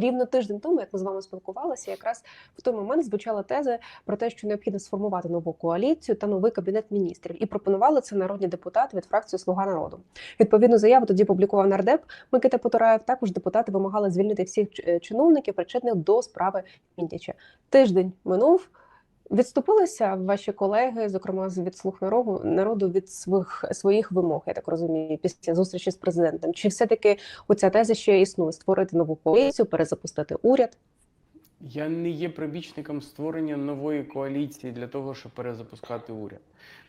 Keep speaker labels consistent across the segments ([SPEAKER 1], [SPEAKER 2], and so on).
[SPEAKER 1] Рівно тиждень тому, як ми з вами спілкувалися, якраз в той момент звучала теза про те, що необхідно сформувати нову коаліцію та новий кабінет міністрів, і пропонували це народні депутати від фракції Слуга народу. Відповідну заяву тоді публікував нардеп Микита Потураєв. Також депутати вимагали звільнити всіх е, чиновників, причетних до справи Міндіча. Тиждень минув. Відступилися ваші колеги, зокрема з від народу народу від своїх своїх вимог, я так розумію, після зустрічі з президентом. Чи все таки оця теза ще існує створити нову коаліцію, перезапустити уряд?
[SPEAKER 2] Я не є прибічником створення нової коаліції для того, щоб перезапускати уряд.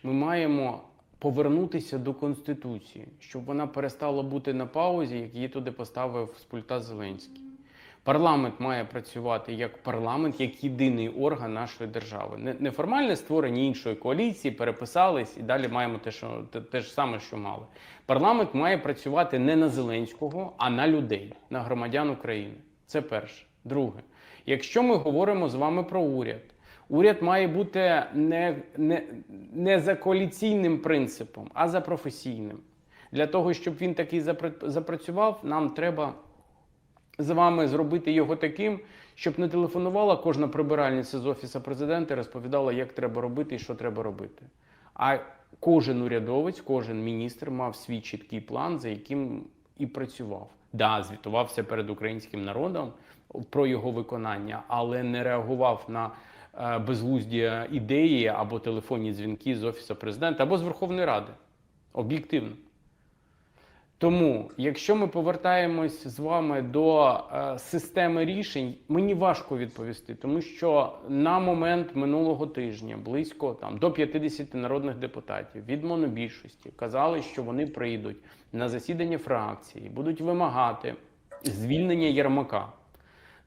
[SPEAKER 2] Ми маємо повернутися до конституції, щоб вона перестала бути на паузі, як її туди поставив з пульта Зеленський. Парламент має працювати як парламент, як єдиний орган нашої держави. Не, не формальне створення іншої коаліції, переписались і далі маємо те, що те, те ж саме, що мали. Парламент має працювати не на Зеленського, а на людей, на громадян України. Це перше. Друге, якщо ми говоримо з вами про уряд, уряд має бути не, не, не за коаліційним принципом, а за професійним. Для того, щоб він такий запра- запрацював, нам треба з вами зробити його таким, щоб не телефонувала кожна прибиральниця з офісу президента і розповідала, як треба робити і що треба робити. А кожен урядовець, кожен міністр мав свій чіткий план, за яким і працював. Да, звітувався перед українським народом про його виконання, але не реагував на е, безглузді ідеї або телефонні дзвінки з офісу президента або з Верховної Ради. Об'єктивно. Тому, якщо ми повертаємось з вами до е, системи рішень, мені важко відповісти, тому що на момент минулого тижня близько там до 50 народних депутатів від монобільшості казали, що вони прийдуть на засідання фракції, будуть вимагати звільнення Єрмака.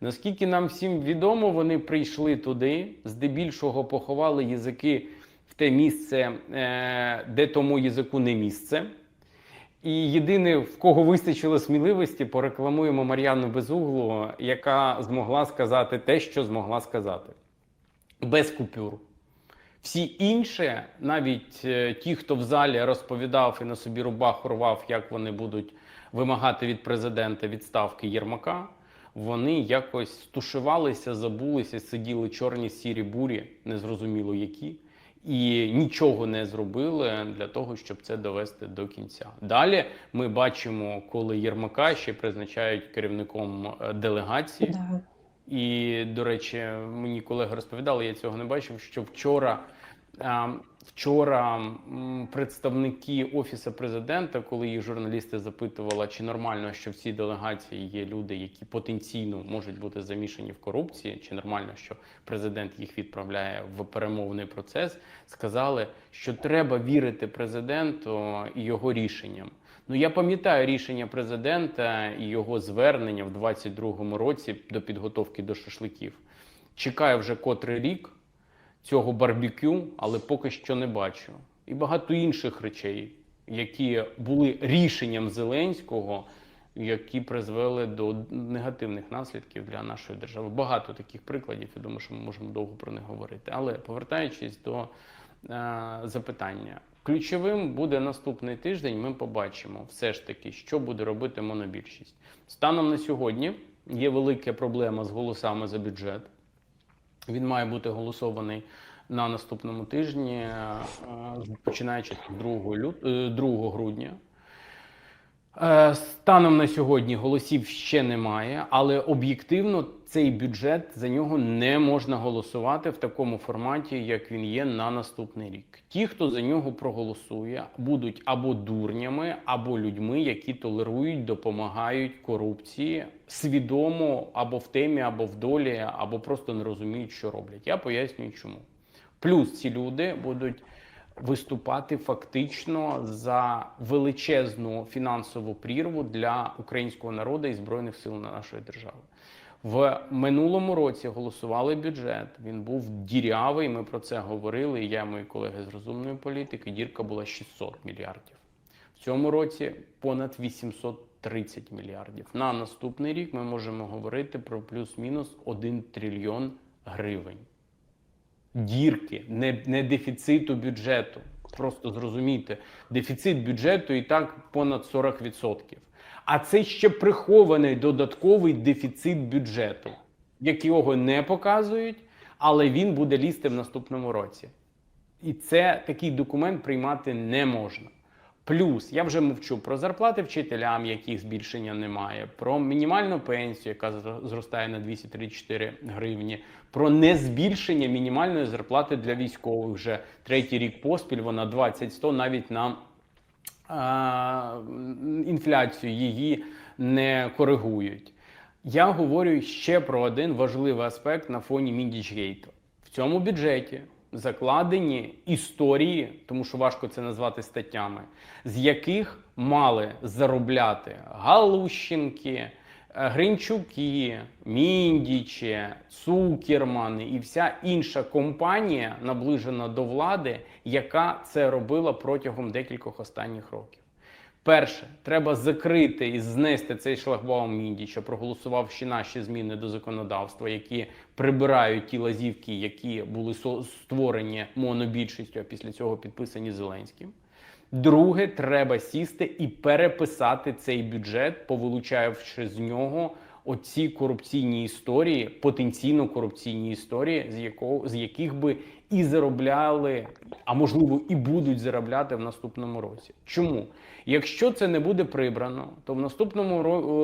[SPEAKER 2] Наскільки нам всім відомо, вони прийшли туди, здебільшого поховали язики в те місце, е, де тому язику не місце. І єдине, в кого вистачило сміливості, порекламуємо Мар'яну Безуглу, яка змогла сказати те, що змогла сказати. Без купюр. Всі інші, навіть е, ті, хто в залі розповідав і на собі рубаху рвав, як вони будуть вимагати від президента відставки Єрмака, вони якось стушувалися, забулися, сиділи чорні сірі бурі, незрозуміло які і нічого не зробили для того, щоб це довести до кінця. Далі ми бачимо, коли Єрмака ще призначають керівником е, делегації.
[SPEAKER 1] Да.
[SPEAKER 2] І, до речі, мені колеги розповідали, я цього не бачив. Що вчора, вчора представники офісу президента, коли їх журналісти запитували, чи нормально, що в цій делегації є люди, які потенційно можуть бути замішані в корупції, чи нормально, що президент їх відправляє в перемовний процес, сказали, що треба вірити президенту і його рішенням. Ну я пам'ятаю рішення президента і його звернення в 22-му році до підготовки до шашликів. Чекаю вже котрий рік цього барбекю, але поки що не бачу. І багато інших речей, які були рішенням Зеленського, які призвели до негативних наслідків для нашої держави. Багато таких прикладів. Я думаю, що ми можемо довго про них говорити. Але повертаючись до е, запитання, ключовим буде наступний тиждень. Ми побачимо все ж таки, що буде робити монобільшість. Станом на сьогодні є велика проблема з голосами за бюджет. Він має бути голосований на наступному тижні, е, починаючи з 2, лют... е, 2 грудня. Е, Станом на сьогодні голосів ще немає, але об'єктивно цей бюджет за нього не можна голосувати в такому форматі, як він є на наступний рік. Ті, хто за нього проголосує, будуть або дурнями, або людьми, які толерують, допомагають корупції свідомо або в темі, або в долі, або просто не розуміють, що роблять. Я пояснюю, чому. Плюс ці люди будуть виступати фактично за величезну фінансову прірву для українського народу і збройних сил нашої держави. В минулому році голосували бюджет. Він був дірявий. Ми про це говорили. Я, мої колеги з розумної політики. Дірка була 600 мільярдів. В цьому році понад 830 мільярдів. На наступний рік ми можемо говорити про плюс-мінус 1 трильйон гривень дірки, не, не дефіциту бюджету. Просто зрозумійте, дефіцит бюджету і так понад 40%. А це ще прихований додатковий дефіцит бюджету, якого не показують, але він буде лізти в наступному році. І це такий документ приймати не можна. Плюс я вже мовчу про зарплати вчителям, яких збільшення немає, про мінімальну пенсію, яка зростає на 234 гривні, про незбільшення мінімальної зарплати для військових вже третій рік поспіль. Вона 20-100 навіть на інфляцію її не коригують. Я говорю ще про один важливий аспект на фоні Міндічгейту. В цьому бюджеті закладені історії, тому що важко це назвати статтями, з яких мали заробляти Галущенки, Гринчуки, Міндічі, Цукермани і вся інша компанія, наближена до влади, яка це робила протягом декількох останніх років. Перше, треба закрити і знести цей шлагбаум проголосував ще наші зміни до законодавства, які прибирають ті лазівки, які були створені монобільшістю, а після цього підписані Зеленським. Друге, треба сісти і переписати цей бюджет, повилучаючи з нього оці корупційні історії, потенційно корупційні історії, з якого з яких би і заробляли, а можливо, і будуть заробляти в наступному році. Чому? Якщо це не буде прибрано, то в наступному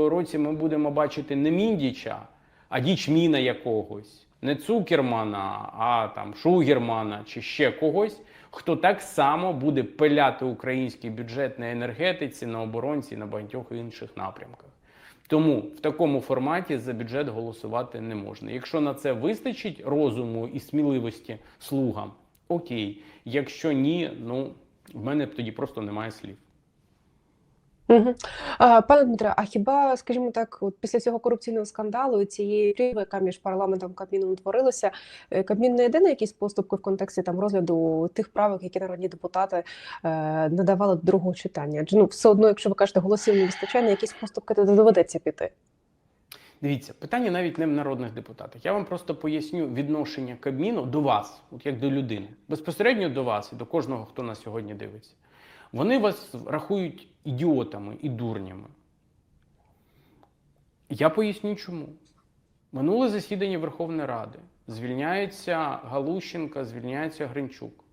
[SPEAKER 2] році ми будемо бачити не Міндіча, а дічміна якогось, не Цукермана, а там Шугермана чи ще когось, хто так само буде пиляти український бюджет на енергетиці, на оборонці, на багатьох інших напрямках. Тому в такому форматі за бюджет голосувати не можна. Якщо на це вистачить розуму і сміливості слугам, окей. Якщо ні, ну в мене тоді просто немає слів.
[SPEAKER 1] Угу. А, пане Дмитре, а хіба, скажімо так, от після цього корупційного скандалу і цієї тріви, яка між парламентом і Кабміном творилася, е, Кабмін не йде на якісь поступки в контексті там розгляду тих правок, які народні депутати е, надавали до другого читання? Адже ну все одно, якщо ви кажете, голосів не вистачає, на якісь поступки то доведеться піти.
[SPEAKER 2] Дивіться, питання навіть не в народних депутатах. Я вам просто поясню відношення Кабміну до вас, от як до людини, безпосередньо до вас і до кожного, хто нас сьогодні дивиться. Вони вас рахують ідіотами і дурнями. Я поясню чому. Минуле засідання Верховної Ради звільняється Галущенка, звільняється Гринчук.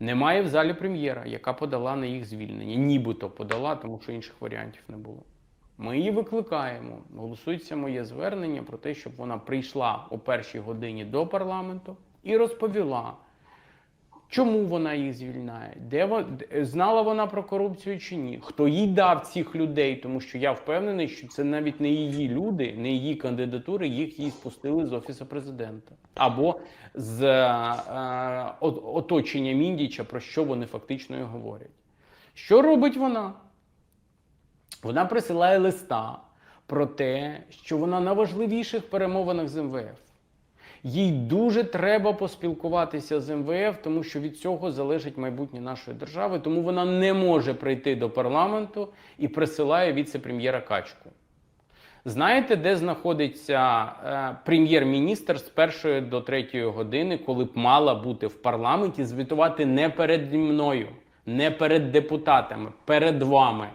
[SPEAKER 2] Немає в залі прем'єра, яка подала на їх звільнення. Нібито подала, тому що інших варіантів не було. Ми її викликаємо. Голосується моє звернення про те, щоб вона прийшла о першій годині до парламенту і розповіла, чому вона їх звільняє, де вона, знала вона про корупцію чи ні, хто їй дав цих людей, тому що я впевнений, що це навіть не її люди, не її кандидатури, їх їй спустили з офісу президента або з е, от- оточення Міндіча, про що вони фактично і говорять. Що робить вона? Вона присилає листа про те, що вона на важливіших перемовинах з МВФ. Їй дуже треба поспілкуватися з МВФ, тому що від цього залежить майбутнє нашої держави. Тому вона не може прийти до парламенту і присилає віце-прем'єра Качку. Знаєте, де знаходиться е, прем'єр-міністр з першої до третьої години, коли б мала бути в парламенті, звітувати не перед мною, не перед депутатами, перед вами.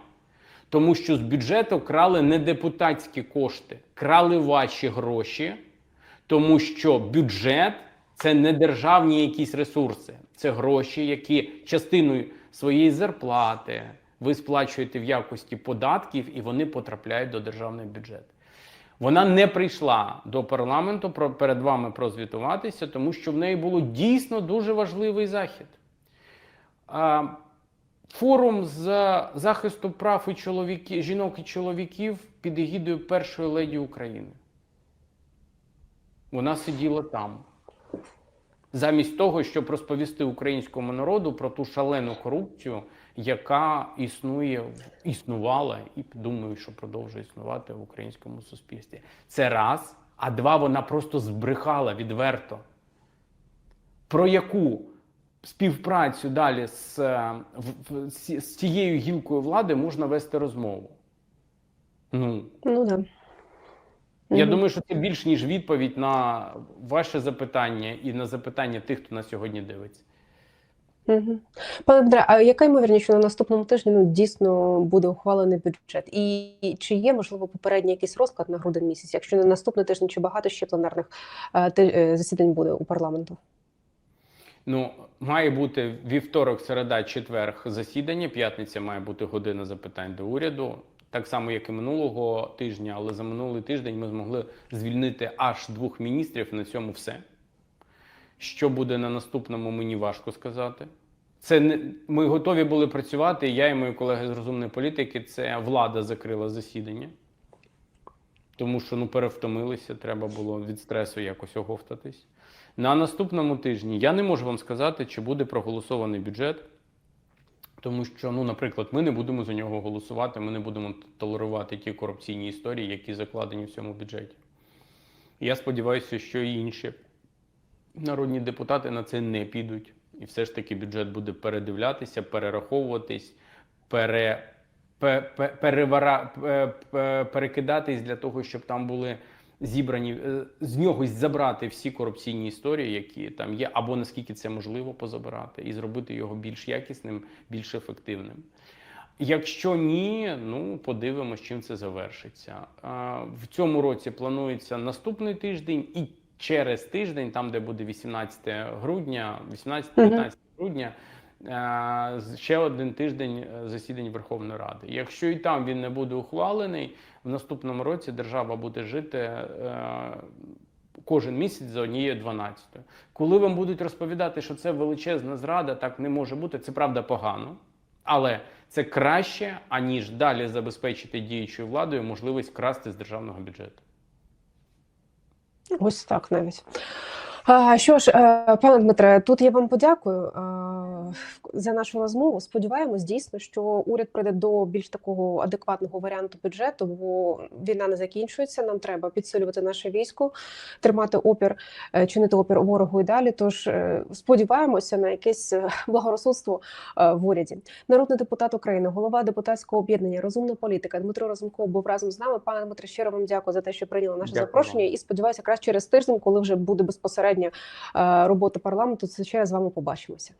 [SPEAKER 2] Тому що з бюджету крали не депутатські кошти, крали ваші гроші, тому що бюджет це не державні якісь ресурси, це гроші, які частиною своєї зарплати ви сплачуєте в якості податків, і вони потрапляють до державного бюджету. Вона не прийшла до парламенту перед вами прозвітуватися, тому що в неї було дійсно дуже важливий захід. Форум з захисту прав і чоловіки, жінок і чоловіків під егідою першої леді України. Вона сиділа там. Замість того, щоб розповісти українському народу про ту шалену корупцію, яка існує, існувала і думаю, що продовжує існувати в українському суспільстві. Це раз, а два, вона просто збрехала відверто. Про яку співпрацю далі з, е, з з цією гілкою влади можна вести розмову? Ну,
[SPEAKER 1] Ну да.
[SPEAKER 2] Я думаю, що це більш ніж відповідь на ваше запитання і на запитання тих, хто нас сьогодні дивиться.
[SPEAKER 1] Угу. Пане Дмитре, а яка ймовірність, що на наступному тижні ну, дійсно буде ухвалений бюджет? І, чи є можливо попередній якийсь розклад на грудень місяць? Якщо не наступний тиждень, чи багато ще пленарних е, е, засідань буде у парламенту?
[SPEAKER 2] Ну, має бути вівторок, середа, четверг засідання. П'ятниця має бути година запитань до уряду. Так само, як і минулого тижня, але за минулий тиждень ми змогли звільнити аж двох міністрів. На цьому все. Що буде на наступному, мені важко сказати. Це не ми готові були працювати. Я і мої колеги з розумної політики. Це влада закрила засідання, тому що ну перевтомилися. Треба було від стресу якось оговтатись. На наступному тижні я не можу вам сказати, чи буде проголосований бюджет, тому що, ну, наприклад, ми не будемо за нього голосувати, ми не будемо толерувати ті корупційні історії, які закладені в цьому бюджеті. Я сподіваюся, що і інші народні депутати на це не підуть. І все ж таки бюджет буде передивлятися, перераховуватись, пере, пе, пе, перевара, пе, пе, перекидатись для того, щоб там були зібрані е, з нього забрати всі корупційні історії, які там є, або наскільки це можливо позабирати, і зробити його більш якісним, більш ефективним. Якщо ні, ну подивимось, чим це завершиться. В цьому році планується наступний тиждень і через тиждень, там де буде 18 грудня, 18-19 грудня. е, Ще один тиждень е, засідань Верховної Ради. Якщо і там він не буде ухвалений, в наступному році держава буде жити е, кожен місяць за однією 12. Коли вам будуть розповідати, що це величезна зрада, так не може бути. Це правда погано, але це краще, аніж далі забезпечити діючою владою можливість красти з державного бюджету.
[SPEAKER 1] Ось так навіть. Що ж, е, пане Дмитре, тут я вам подякую е, за нашу розмову. Сподіваємось дійсно, що уряд прийде до більш такого адекватного варіанту бюджету, бо війна не закінчується. Нам треба підсилювати наше військо, тримати опір, е, чинити опір ворогу і далі. Тож е, сподіваємося на якесь е, благорозсудство в уряді. Народний депутат України, голова депутатського об'єднання Розумна політика Дмитро Розумков був разом з нами. Пане Дмитре, щиро вам дякую за те, що прийняли наше
[SPEAKER 2] Дякую
[SPEAKER 1] запрошення. І сподіваюся, якраз через тиждень, коли вже буде безпосередня робота парламенту, звичайно з вами побачимося.